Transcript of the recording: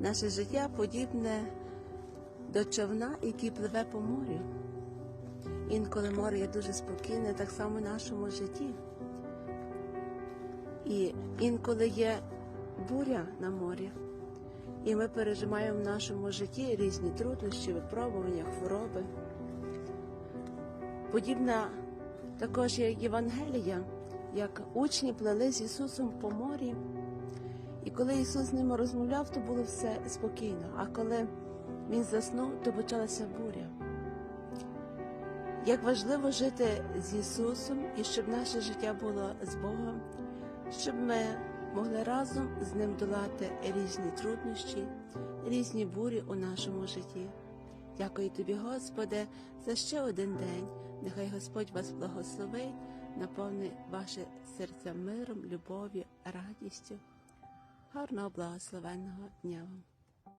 Наше життя подібне до човна, який пливе по морю. Інколи море є дуже спокійне, так само в нашому житті. І інколи є буря на морі. І ми переживаємо в нашому житті різні труднощі, випробування, хвороби. Подібна також є Євангелія, як учні плели з Ісусом по морі. І коли Ісус з ними розмовляв, то було все спокійно. А коли Він заснув, то почалася буря. Як важливо жити з Ісусом і щоб наше життя було з Богом, щоб ми могли разом з Ним долати різні труднощі, різні бурі у нашому житті. Дякую тобі, Господи, за ще один день. Нехай Господь вас благословить, наповни ваше серця миром, любов'ю, радістю. Гарного благословенного дня вам!